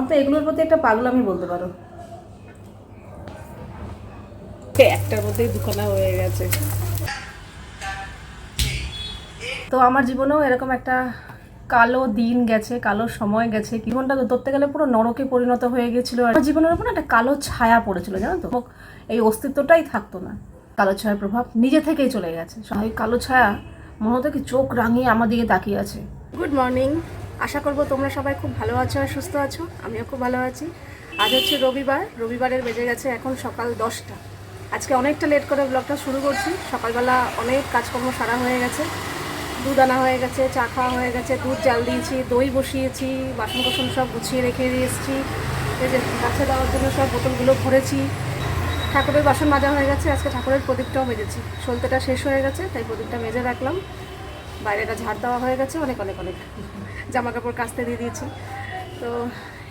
আমার তো এগুলোর প্রতি একটা পাগলামি বলতে পারো। একটার মধ্যেই দুখানা হয়ে গেছে। তো আমার জীবনেও এরকম একটা কালো দিন গেছে কালো সময় গেছে। জীবনটা ধরতে গেলে পুরো নরকে পরিণত হয়ে গেছিল। আর জীবনের উপর একটা কালো ছায়া পড়েছিল জানো তো? এই অস্তিত্বটাই থাকতো না। কালো ছায়ার প্রভাব নিজে থেকেই চলে গেছে। ওই কালো ছায়া মনে হতো কি চোখ রাঙিয়ে আমার দিকে তাকিয়ে আছে। গুড মর্নিং আশা করব তোমরা সবাই খুব ভালো আছো আর সুস্থ আছো। আমিও খুব ভালো আছি। আজ হচ্ছে রবিবার, রবিবারের বেজে গেছে এখন সকাল দশটা। আজকে অনেকটা লেট করে ব্লগটা শুরু করছি। সকালবেলা অনেক কাজকর্ম সারা হয়ে গেছে। দুধ আনা হয়ে গেছে, চা খাওয়া হয়ে গেছে, দুধ জাল দিয়েছি, দই বসিয়েছি বাসন কোসন সব গুছিয়ে রেখে দিয়ে এসেছি। এই যে গাছে দেওয়ার জন্য সব বোতলগুলো ভরেছি। ঠাকুরের বাসন মাজা হয়ে গেছে। আজকে ঠাকুরের প্রদীপটাও মেজেছি। সলতেটা শেষ হয়ে গেছে, তাই প্রদীপটা মেজে রাখলাম। বাইরেটা ঝাড় দেওয়া হয়ে গেছে, অনেক অনেক অনেক। জামা কাপড় কাচতে দিয়ে দিয়েছি। তো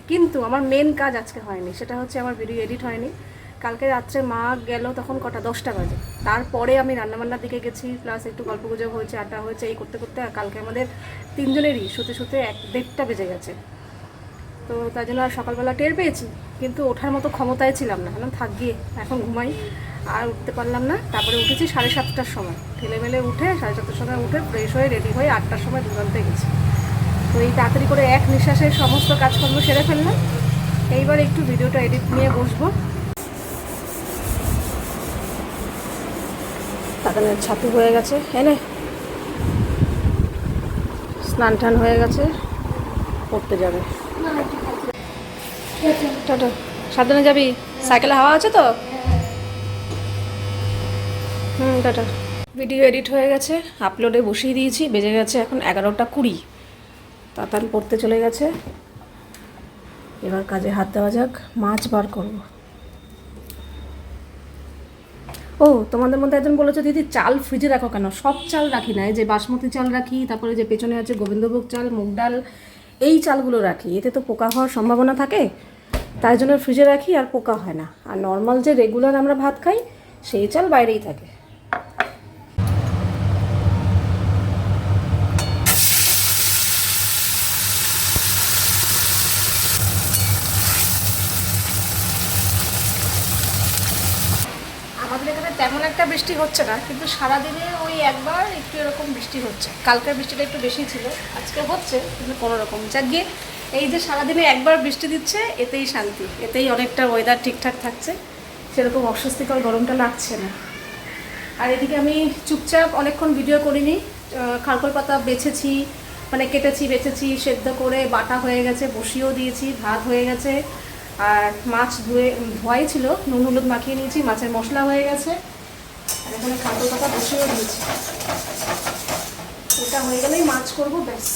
কিন্তু আমার মেন কাজ আজকে হয়নি, সেটা হচ্ছে আমার ভিডিও এডিট হয়নি। কালকে রাত্রে মা গেল তখন কটা? দশটা বাজে। তারপরে আমি রান্নাবান্নার দিকে গেছি প্লাস একটু গল্প গুজব হয়েছে, আড্ডা হয়েছে, এই করতে করতে কালকে আমাদের তিনজনেরই শুতে শুতে এক দেড়টা বেজে গেছে। তো তাই জন্য আর সকালবেলা টের পেয়েছি, কিন্তু ওঠার মতো ক্ষমতায় ছিলাম না। এখন থাক, গিয়ে এখন ঘুমাই। আর উঠতে পারলাম না। তারপরে উঠেছি সাড়ে সাতটার সময়। ঠেলে মেলে উঠে সাড়ে সাতটার সময় উঠে ফ্রেশ হয়ে রেডি হয়ে আটটার সময় দোকানতে গেছি। তো এই তাড়াতাড়ি করে এক নিঃশ্বাসে সমস্ত কাজকর্ম সেরে ফেললাম। এইবার একটু ভিডিওটা এডিট নিয়ে বসবো। তাকানের ছাতু হয়ে গেছে। এনে স্নান টান হয়ে গেছে। পড়তে যাবে। টাটা। সাবধানে যাবি? সাইকেলে হাওয়া আছে তো? হুম, টাটা। ভিডিও এডিট হয়ে গেছে। আপলোডে বসিয়ে দিয়েছি। বেজে গেছে এখন এগারোটা কুড়ি। তাতান পড়তে চলে গেছে। এবার কাজে হাত দেওয়া যাক, মাছ বার করব। ও, তোমাদের মধ্যে একজন বলেছ, দিদি, চাল ফ্রিজে রাখো কেন? সব চাল রাখি না, এই যে বাসমতি চাল রাখি, তারপরে যে পেছনে আছে গোবিন্দভোগ চাল, মুগ ডাল, এই চালগুলো রাখি। এতে তো পোকা হওয়ার সম্ভাবনা থাকে, তাই জন্য ফ্রিজে রাখি আর পোকা হয় না। আর নর্মাল যে রেগুলার আমরা ভাত খাই, সেই চাল বাইরেই থাকে আমাদের এখানে তেমন একটা বৃষ্টি হচ্ছে না, কিন্তু সারাদিনে ওই একবার একটু এরকম বৃষ্টি হচ্ছে। কালকের বৃষ্টিটা একটু বেশি ছিল, আজকে হচ্ছে, কিন্তু কোনো রকম। যাক গিয়ে, এই যে সারাদিনে একবার বৃষ্টি দিচ্ছে, এতেই শান্তি, এতেই অনেকটা ওয়েদার ঠিকঠাক থাকছে। সেরকম অস্বস্তিকর গরমটা লাগছে না। আর এদিকে আমি চুপচাপ অনেকক্ষণ ভিডিও করিনি খারকোল পাতা বেছেছি মানে কেটেছি, বেছেছি, সেদ্ধ করে বাটা হয়ে গেছে, বসিয়েও দিয়েছি, ভাত হয়ে গেছে। আর মাছ ধুয়ে ধোয়াই ছিল নুন হলুদ মাখিয়ে নিয়েছি মাছের মশলা হয়ে গেছে। আর এখানে খারকোল পাতা বসিয়েও দিয়েছি। এটা হয়ে গেলেই মাছ করব ব্যাস।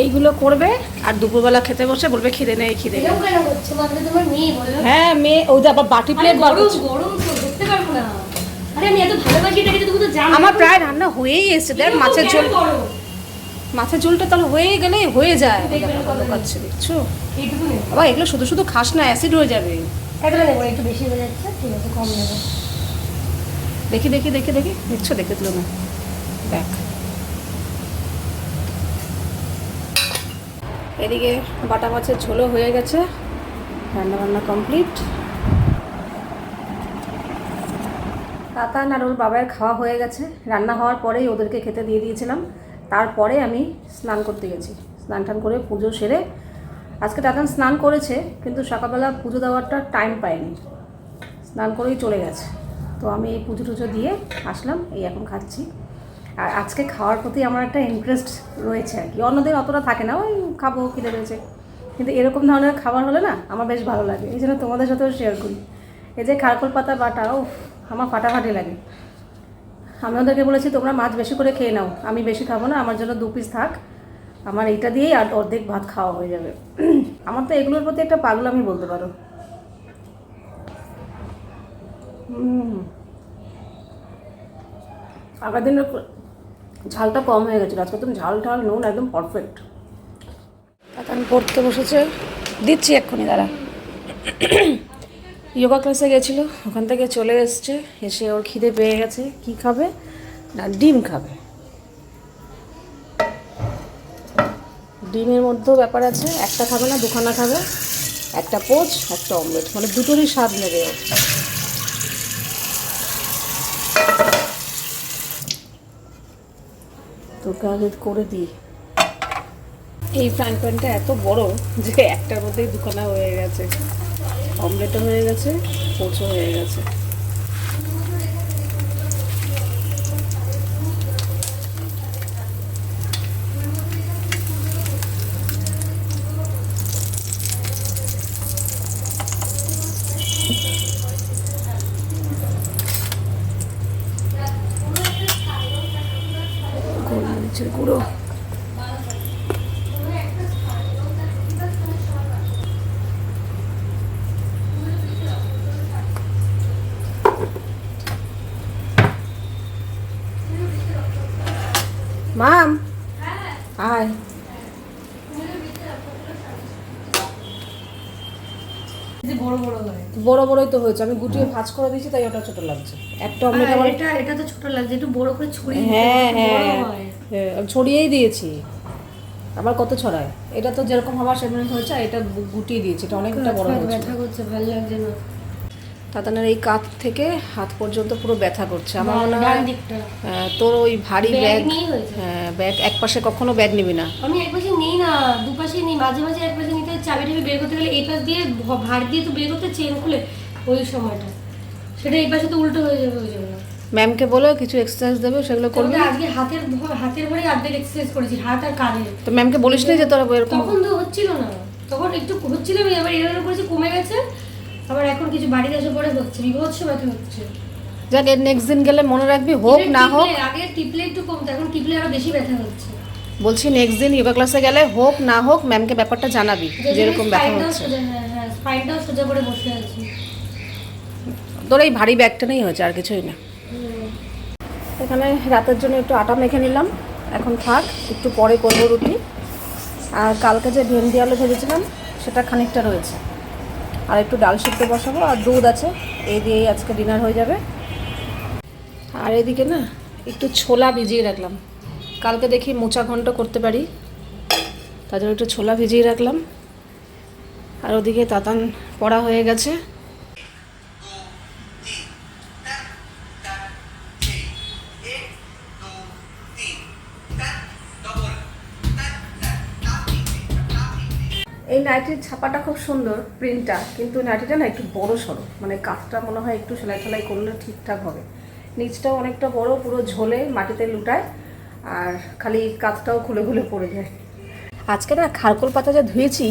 এইগুলো করবে আর দুপুরবেলা খেতে বসে বলবে খিদে নেই খিদে বলো হ্যাঁ মেয়ে ওই যে আবার বাটি প্লেট বার গরম আমার প্রায় রান্না হয়েই এসেছে দেখ মাছের ঝোল? মাছের ঝোলটা তাহলে হয়ে গেলে হয়ে যায়। লুকাচ্ছে, দেখছ? বাবা এগুলো শুধু শুধু খাস না অ্যাসিড হয়ে যাবে। একটু বেশি হয়ে যাচ্ছে ঠিক আছে কম নেব। দেখি দেখি দেখি দেখি দেখছ দেখে তুলো না? দেখ। এদিকে বাটা মাছের ঝোলও হয়ে গেছে রান্না বান্না কমপ্লিট। তাতান আর ওর বাবার খাওয়া হয়ে গেছে। রান্না হওয়ার পরেই ওদেরকে খেতে দিয়ে দিয়েছিলাম। তারপরে আমি স্নান করতে গেছি। স্নান টান করে পুজো সেরে আজকে তাতান স্নান করেছে, কিন্তু সকালবেলা পুজো দেওয়ারটা টাইম পায়নি স্নান করেই চলে গেছে। তো আমি এই পুজো টুজো দিয়ে আসলাম, এই এখন খাচ্ছি। আর আজকে খাওয়ার প্রতি আমার একটা ইন্টারেস্ট রয়েছে আর কি। অন্যদিন অতটা থাকে না, ওই খাব, খিদে রয়েছে কিন্তু এরকম ধরনের খাবার হলে না আমার বেশ ভালো লাগে। এই জন্য তোমাদের সাথেও শেয়ার করি। এই যে খারকোল পাতা বাটা ও আমার ফাটাফাটি লাগে। আমি ওদেরকে বলেছি, তোমরা মাছ বেশি করে খেয়ে নাও। আমি বেশি খাব না, আমার জন্য দু পিস থাক। আমার এইটা দিয়েই আর অর্ধেক ভাত খাওয়া হয়ে যাবে। আমার তো এগুলোর প্রতি একটা পাগলামি বলতে পারো। আগের দিনের ঝালটা কম হয়ে গেছিল, আজকে তুমি ঝাল ঠাল নুন একদম পারফেক্ট আমি পড়তে বসেছে। দিচ্ছি এক্ষুনি, দাঁড়া। যোগা ক্লাসে গেছিল, ওখান থেকে চলে এসছে, এসে ওর খিদে পেয়ে গেছে, কি খাবে? না, ডিম খাবে। ডিমের মধ্যেও ব্যাপার আছে, একটা খাবে না, দুখানা খাবে, একটা পোচ, একটা অমলেট মানে দুটোরই স্বাদ নেবে ও। তোকে করে দিই। এই ফ্রাইং প্যানটা এত বড় যে একটার মধ্যেই দুখানা হয়ে গেছে। অমলেটও হয়ে গেছে পোচও হয়ে গেছে। বড় বড় বড় বড়ই তো হয়েছে। আমি গুটিয়ে ভাজ করে দিয়েছি তাই ওটা ছোট লাগছে। একটা অমলেট আমার এটা এটা তো ছোট লাগছে একটু বড় করে ছড়িয়ে হ্যাঁ হ্যাঁ। হ্যাঁ, আমি ছড়িয়েই দিয়েছি। আবার কত ছড়ায়? এটা তো যেরকম হবার সেরকম হয়েছে আর এটা গুটিয়ে দিয়েছি। এটা অনেকটা বড় হয়েছে। ব্যথা করছে ভালো লাগছে না। তাতানের এই কাঁধ থেকে হাত পর্যন্ত পুরো ব্যথা করছে। আমার মনে হয় তোর ওই ভারী ব্যাগ ব্যাগ হ্যাঁ এক পাশে কখনো ব্যাগ নিবি না। আমি এক পাশে নিই না দুপাশে নিই মাঝে মাঝে এক পাশে নিতে চাবি টাবি বের করতে গেলে এই পাশ দিয়ে ভার দিয়ে তো বের করতে চেন খুলে ওই সময়টা। সেটা এই পাশে তো উল্টো হয়ে যাবে ওই জন্য ম্যামকে বলো কিছু এক্সারসাইজ দেবে সেগুলো করবি? আজকে হাতের হাতের ভরে অর্ধেক এক্সারসাইজ করেছি হাত আর কাঁধে তো ম্যামকে বলিস না যে তোরা এরকম তখন তো হচ্ছিল না। তখন একটু হচ্ছিল আমি আবার এরকম করেছি কমে গেছে। আবার এখন কিছু বাড়িতে এসে পরে হচ্ছে। বিভৎস ব্যথা হচ্ছে। যাক এর নেক্সট দিন গেলে মনে রাখবি হোক না হোক। আগে টিপলে একটু কমতো এখন টিপলে আরও বেশি ব্যথা হচ্ছে। বলছি নেক্সট দিন যোগা ক্লাসে গেলে হোক না হোক ম্যামকে ব্যাপারটা জানাবি যেরকম ব্যথা স্পাইনটাও হচ্ছে। সোজা হ্যাঁ হ্যাঁ স্পাইনটাও সোজা করে বসে আছি। তোর এই ভারী ব্যাগটা নেই হয়েছে আর কিছুই না। এখানে রাতের জন্য একটু আটা মেখে নিলাম। এখন থাক একটু পরে করব রুটি। আর কালকে যে ভেন্ডি আলু ভেজেছিলাম সেটা খানিকটা রয়েছে। আর একটু ডাল সিদ্ধ বসাবো, আর দুধ আছে, এই দিয়েই আজকে ডিনার হয়ে যাবে। আর এদিকে না, একটু ছোলা ভিজিয়ে রাখলাম। কালকে দেখি মোচা ঘন্ট করতে পারি তাদের একটু ছোলা ভিজিয়ে রাখলাম। আর ওদিকে তাতান পড়া হয়ে গেছে। এই নাইটির ছাপাটা খুব সুন্দর প্রিন্টটা কিন্তু নাইটিটা না একটু বড় সড়ো। মানে কাঠটা মনে হয় একটু সেলাই সেলাই করলে ঠিকঠাক হবে। নিচটাও অনেকটা বড়, পুরো ঝোলে মাটিতে লুটায়, আর খালি কাঁচটাও খুলে খুলে পড়ে যায়। আজকে না খারকোল পাতা যা ধুয়েছি,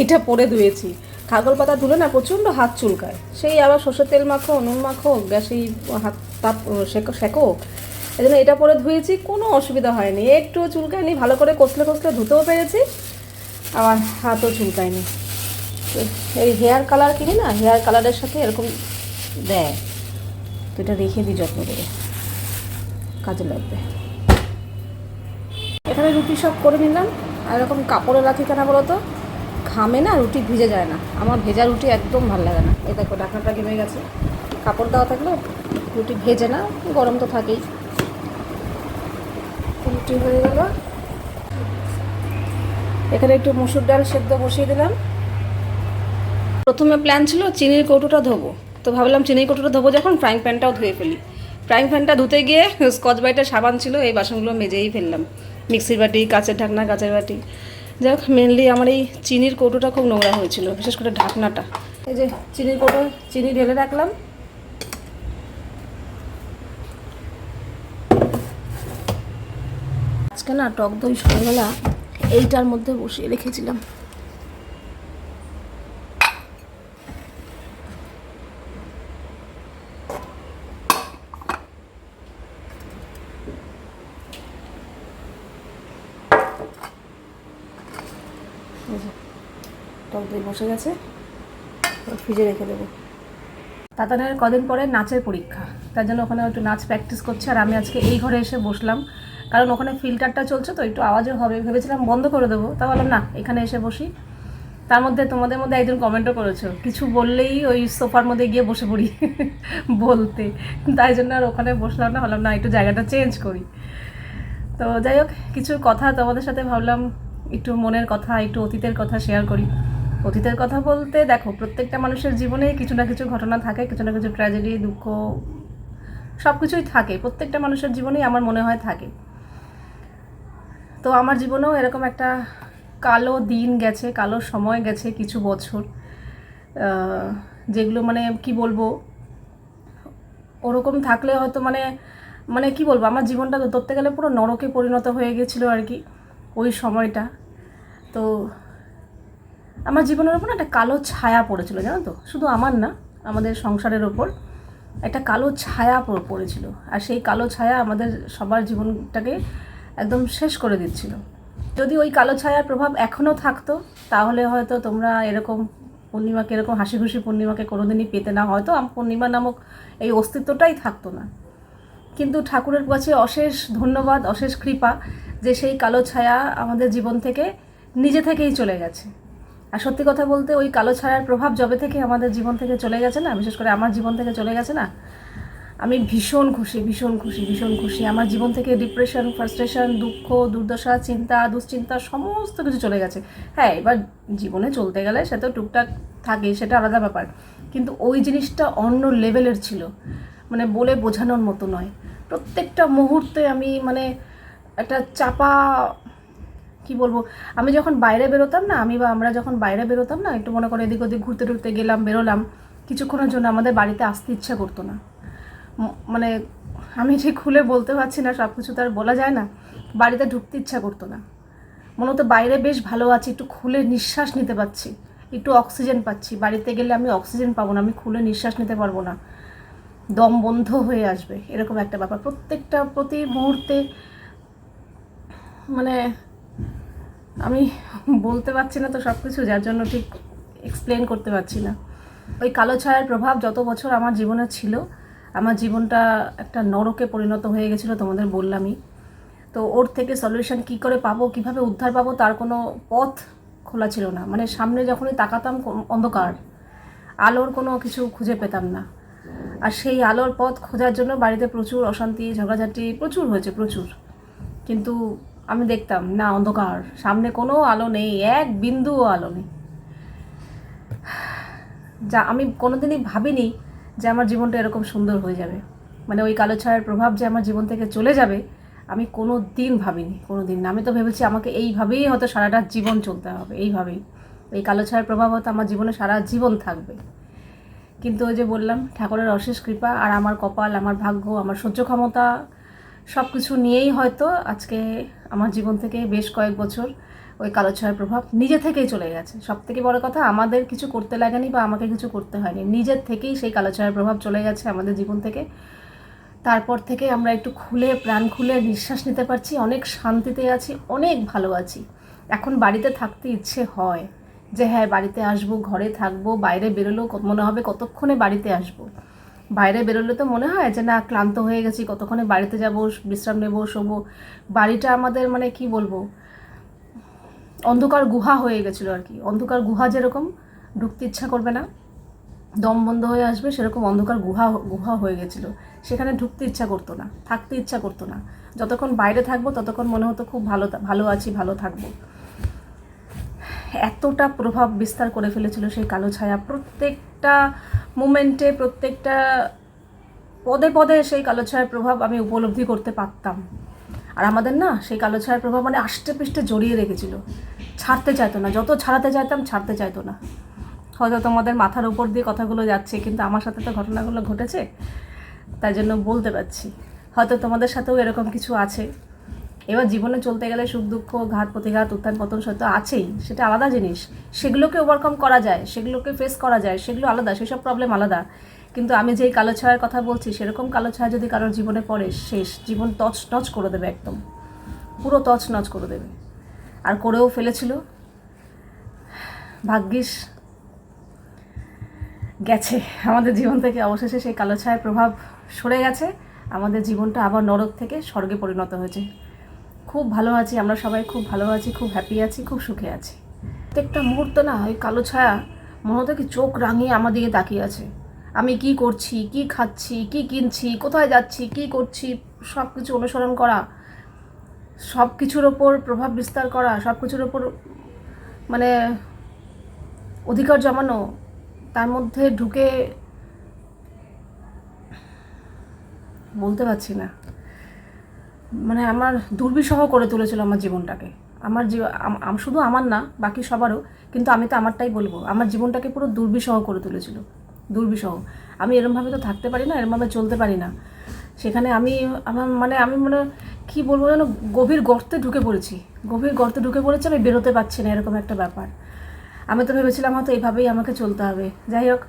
এটা পরে ধুয়েছি। খারকোল পাতা ধুলে না প্রচণ্ড হাত চুলকায়। সেই আবার সর্ষের তেল মাখো, নুন মাখো, গ্যাসেই হাত তাপ সেকো সেকো। এই জন্য এটা পরে ধুয়েছি, কোনো অসুবিধা হয়নি। একটু চুলকায়নি, ভালো করে কষলে কষলে ধুতেও পেরেছি। আমার হাতও চুলকায়নি এই হেয়ার কালার কিনি না হেয়ার কালারের সাথে এরকম দেয়। তো এটা রেখে দিই যত্ন করে। কাজে লাগবে। এখানে রুটি সব করে নিলাম। আর এরকম কাপড়ে রাখি কেন বলো তো ঘামে না রুটি ভিজে যায় না। আমার ভেজা রুটি একদম ভালো লাগে না। এই দেখো, ডাকনাটা ঘেমে গেছে। কাপড় দেওয়া থাকলে রুটি ভেজে না, গরম তো থাকেই। রুটি হয়ে গেল। এখানে একটু মুসুর ডাল সেদ্ধ বসিয়ে দিলাম। প্রথমে প্ল্যান ছিল চিনির কৌটোটা ধোবো। তো ভাবলাম চিনির কৌটোটা ধোবো যখন ফ্রাইং প্যানটাও ধুয়ে ফেলি। ফ্রাইং প্যানটা ধুতে গিয়ে স্কচ ব্রাইটের সাবান ছিল, এই বাসনগুলো মেজেই ফেললাম। মিক্সির বাটি, কাঁচের ঢাকনা, কাঁচের বাটি। যাই হোক মেনলি আমার এই চিনির কৌটোটা খুব নোংরা হয়েছিল, বিশেষ করে ঢাকনাটা। এই যে চিনির কৌটো, চিনি ঢেলে রাখলাম। আজকে না টক দই সকালবেলা এইটার মধ্যে বসিয়ে রেখেছিলাম। টক বসে গেছে। ফ্রিজে রেখে দেবো। তাতানের কদিন পরে নাচের পরীক্ষা। তার জন্য ওখানে একটু নাচ প্র্যাকটিস করছে। আর আমি আজকে এই ঘরে এসে বসলাম। কারণ ওখানে ফিল্টারটা চলছে তো, একটু আওয়াজও হবে। ভেবেছিলাম বন্ধ করে দেবো, তা বললাম, না, এখানে এসে বসি। তার মধ্যে তোমাদের মধ্যে একজন কমেন্টও করেছ, কিছু বললেই ওই সোফার মধ্যে গিয়ে বসে পড়ি। বলতে। তাই জন্য আর ওখানে বসলাম না হলাম না, একটু জায়গাটা চেঞ্জ করি। তো যাই হোক, কিছু কথা তোমাদের সাথে ভাবলাম, একটু মনের কথা, একটু অতীতের কথা শেয়ার করি। অতীতের কথা বলতে, দেখো, প্রত্যেকটা মানুষের জীবনে কিছু না কিছু ঘটনা থাকে, কিছু না কিছু ট্র্যাজেডি দুঃখ সব কিছুই থাকে। প্রত্যেকটা মানুষের জীবনেই আমার মনে হয় থাকে। তো আমার জীবনেও এরকম একটা কালো দিন গেছে, কালো সময় গেছে কিছু বছর। যেগুলো মানে কি বলব, ওরকম থাকলে হয়তো মানে মানে কি বলব, আমার জীবনটা ধরতে গেলে পুরো নরকে পরিণত হয়ে গেছিল আর কি ওই সময়টা। তো আমার জীবনের ওপর একটা কালো ছায়া পড়েছিল, জানো তো? শুধু আমার না, আমাদের সংসারের ওপর একটা কালো ছায়া পড়েছিল। আর সেই কালো ছায়া আমাদের সবার জীবনটাকে একদম শেষ করে দিচ্ছিল। যদি ওই কালো ছায়ার প্রভাব এখনও থাকতো, তাহলে হয়তো তোমরা এরকম পূর্ণিমাকে, এরকম হাসি খুশি পূর্ণিমাকে কোনোদিনই পেতে না। হয়তো পূর্ণিমা নামক এই অস্তিত্বটাই থাকতো না। কিন্তু ঠাকুরের কাছে অশেষ ধন্যবাদ, অশেষ কৃপা যে সেই কালো ছায়া আমাদের জীবন থেকে নিজে থেকেই চলে গেছে। আর সত্যি কথা বলতে ওই কালো ছায়ার প্রভাব যবে থেকে আমাদের জীবন থেকে চলে গেছে না, বিশেষ করে আমার জীবন থেকে চলে গেছে না আমি ভীষণ খুশি ভীষণ খুশি ভীষণ খুশি। আমার জীবন থেকে ডিপ্রেশন ফ্রাস্ট্রেশন দুঃখ, দুর্দশা, চিন্তা, দুশ্চিন্তা, সমস্ত কিছু চলে গেছে। হ্যাঁ এবার জীবনে চলতে গেলে সে তো টুকটাক থাকে, সেটা আলাদা ব্যাপার। কিন্তু ওই জিনিসটা অন্য লেভেলের ছিল। মানে বলে বোঝানোর মতো নয়। প্রত্যেকটা মুহূর্তে আমি মানে একটা চাপা, কি বলব? আমি যখন বাইরে বেরোতাম না, আমি বা আমরা যখন বাইরে বেরোতাম না, একটু মনে করে এদিক ওদিক ঘুরতে টুরতে গেলাম, বেরোলাম, কিছুক্ষণের জন্য আমাদের বাড়িতে আসতে ইচ্ছা করতো না। মানে আমি যে খুলে বলতে পারছি না সব কিছু তো আর বলা যায় না। বাড়িতে ঢুকতে ইচ্ছা করতো না। মনে হতো বাইরে বেশ ভালো আছি, একটু খুলে নিঃশ্বাস নিতে পারছি। একটু অক্সিজেন পাচ্ছি। বাড়িতে গেলে আমি অক্সিজেন পাবো না, আমি খুলে নিঃশ্বাস নিতে পারব না। দম বন্ধ হয়ে আসবে, এরকম একটা ব্যাপার। প্রত্যেকটা প্রতি মুহূর্তে মানে আমি বলতে পারছি না তো সব কিছু যার জন্য ঠিক এক্সপ্লেন করতে পারছি না। ওই কালো ছায়ার প্রভাব যত বছর আমার জীবনে ছিল আমার জীবনটা একটা নরকে পরিণত হয়ে গেছিল, তোমাদের বললামই। তো ওর থেকে সলিউশন কি করে পাবো, কীভাবে উদ্ধার পাবো, তার কোনো পথ খোলা ছিল না। মানে সামনে যখনই তাকাতাম অন্ধকার। আলোর কোনো কিছু খুঁজে পেতাম না। আর সেই আলোর পথ খোঁজার জন্য বাড়িতে প্রচুর অশান্তি, ঝগড়াঝাটি প্রচুর হয়েছে, প্রচুর। কিন্তু আমি দেখতাম, না, অন্ধকার। সামনে কোনো আলো নেই, এক বিন্দুও আলো নেই। যা আমি কোনোদিনই ভাবিনি যে আমার জীবনটা এরকম সুন্দর হয়ে যাবে। মানে ওই কালো ছায়ার প্রভাব যে আমার জীবন থেকে চলে যাবে, আমি কোনো দিন ভাবিনি কোনো দিন আমি তো ভেবেছি আমাকে এইভাবেই হয়তো সারাটা জীবন চলতে হবে, এইভাবেই। এই কালো ছায়ার প্রভাব হয়তো আমার জীবনে সারা জীবন থাকবে। কিন্তু ওই যে বললাম, ঠাকুরের অশেষ কৃপা আর আমার কপাল, আমার ভাগ্য, আমার সহ্য ক্ষমতা সব কিছু নিয়েই হয়তো আজকে আমার জীবন থেকে বেশ কয়েক বছর ওই কালো ছায়ার প্রভাব নিজে থেকেই চলে গেছে। সব থেকে বড় কথা, আমাদের কিছু করতে লাগেনি বা আমাকে কিছু করতে হয়নি। নিজের থেকেই সেই কালো ছায়ার প্রভাব চলে গেছে আমাদের জীবন থেকে। তারপর থেকে আমরা একটু খুলে, প্রাণ খুলে নিঃশ্বাস নিতে পারছি, অনেক শান্তিতে আছি, অনেক ভালো আছি। এখন বাড়িতে থাকতে ইচ্ছে হয় যে হ্যাঁ বাড়িতে আসব, ঘরে থাকব, বাইরে বেরোলেও মনে হবে কতক্ষণে বাড়িতে আসব। বাইরে বেরোলে তো মনে হয় যে, না, ক্লান্ত হয়ে গেছি, কতক্ষণে বাড়িতে যাব, বিশ্রাম নেব, শোবো। বাড়িটা আমাদের মানে কি বলব? অন্ধকার গুহা হয়ে গেছিল আর কি। অন্ধকার গুহা যেরকম, ঢুকতে ইচ্ছা করবে না। দম বন্ধ হয়ে আসবে, সেরকম অন্ধকার গুহা গুহা হয়ে গেছিল। সেখানে ঢুকতে ইচ্ছা করতো না, থাকতে ইচ্ছা করতো না। যতক্ষণ বাইরে থাকব, ততক্ষণ মনে হতো খুব ভালো ভালো আছি, ভালো থাকব। এতটা প্রভাব বিস্তার করে ফেলেছিল সেই কালো ছায়া। প্রত্যেকটা মুমেন্টে, প্রত্যেকটা পদে পদে সেই কালো ছায়ার প্রভাব আমি উপলব্ধি করতে পারতাম। আর আমাদের না সেই কালো ছায়ার প্রভাব মানে আষ্টে পৃষ্ঠে জড়িয়ে রেখেছিল। ছাড়তে চাইতো না, যত ছাড়াতে চাইতাম ছাড়তে চাইতো না। হয়তো তোমাদের মাথার উপর দিয়ে কথাগুলো যাচ্ছে, কিন্তু আমার সাথে তো ঘটনাগুলো ঘটেছে, তাই জন্য বলতে পারছি। হয়তো তোমাদের সাথেও এরকম কিছু আছে। এবার জীবনে চলতে গেলে সুখ, দুঃখ, ঘাত, প্রতিঘাত, উত্থান, পতন সত্য আছেই, সেটা আলাদা জিনিস। সেগুলোকে ওভারকাম করা যায়, সেগুলোকে ফেস করা যায়, সেগুলো আলাদা, সেসব প্রবলেম আলাদা। কিন্তু আমি যেই কালো ছায়ার কথা বলছি, সেরকম কালো ছায়া যদি কারোর জীবনে পড়ে শেষ জীবন তছ নচ করে দেবে একদম। পুরো তছ নচ করে দেবে। আর করেও ফেলেছিল। ভাগ্যিস গেছে। আমাদের জীবন থেকে অবশেষে সেই কালো ছায়ার প্রভাব সরে গেছে। আমাদের জীবনটা আবার নরক থেকে স্বর্গে পরিণত হয়েছে। খুব ভালো আছি, আমরা সবাই খুব ভালো আছি, খুব হ্যাপি আছি, খুব সুখে আছি। প্রত্যেকটা মুহূর্ত না, ওই কালো ছায়া মনে হতো কি চোখ রাঙিয়ে আমার দিকে তাকিয়ে আছে। আমি কি করছি, কি খাচ্ছি, কি কিনছি, কোথায় যাচ্ছি, কি করছি সব কিছু অনুসরণ করা সব কিছুর ওপর প্রভাব বিস্তার করা সব কিছুর ওপর মানে অধিকার জমানো, তার মধ্যে ঢুকে বলতে পারছি না। মানে আমার দুর্বিষহ করে তুলেছিল আমার জীবনটাকে। আমার শুধু আমার না, বাকি সবারও, কিন্তু আমি তো আমারটাই বলব। আমার জীবনটাকে পুরো দুর্বিষহ করে তুলেছিল। দুর্বিষহ। আমি এরমভাবে তো থাকতে পারি না, এরমভাবে চলতে পারি না। সেখানে আমি, আমার মানে আমি মানে কি বলব যেন, গভীর গর্তে ঢুকে পড়েছি। গভীর গর্তে ঢুকে পড়েছি, আমি বেরোতে পারছি না, এরকম একটা ব্যাপার। আমি তো ভেবেছিলাম হয়তো এইভাবেই আমাকে চলতে হবে। যাই হোক,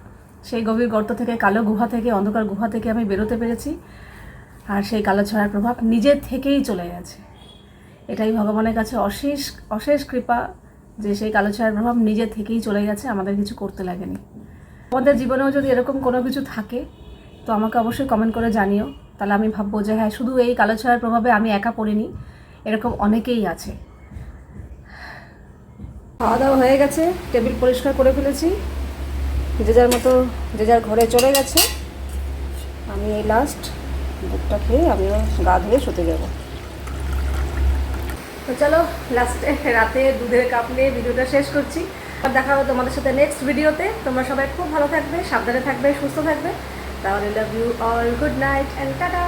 সেই গভীর গর্ত থেকে, কালো গুহা থেকে, অন্ধকার গুহা থেকে আমি বেরোতে পেরেছি। আর সেই কালো ছড়ার প্রভাব নিজে থেকেই চলে গেছে। এটাই ভগবানের কাছে অশেষ অশেষ কৃপা যে সেই কালো ছায়ার প্রভাব নিজে থেকেই চলে গেছে, আমাদের কিছু করতে লাগেনি। আমাদের জীবনেও যদি এরকম কোনো কিছু থাকে, তো আমাকে অবশ্যই কমেন্ট করে জানিও। তাহলে আমি ভাববো যে হ্যাঁ শুধু এই কালো ছায়ার প্রভাবে আমি একা পড়িনি, এরকম অনেকেই আছে। খাওয়া দাওয়া হয়ে গেছে, টেবিল পরিষ্কার করে ফেলেছি। যে যার মতো, যে যার ঘরে চলে গেছে। আমি এই লাস্ট দুধটা খেয়ে আমিও গা ধুয়ে শুতে যাব। তো চলো লাস্টে রাতে দুধের কাপ নিয়ে ভিডিওটা শেষ করছি। দেখা হবে তোমাদের সাথে নেক্সট ভিডিওতে তোমরা সবাই খুব ভালো থাকবে, সাবধানে থাকবে, সুস্থ থাকবে। তাহলে love you all good night and tata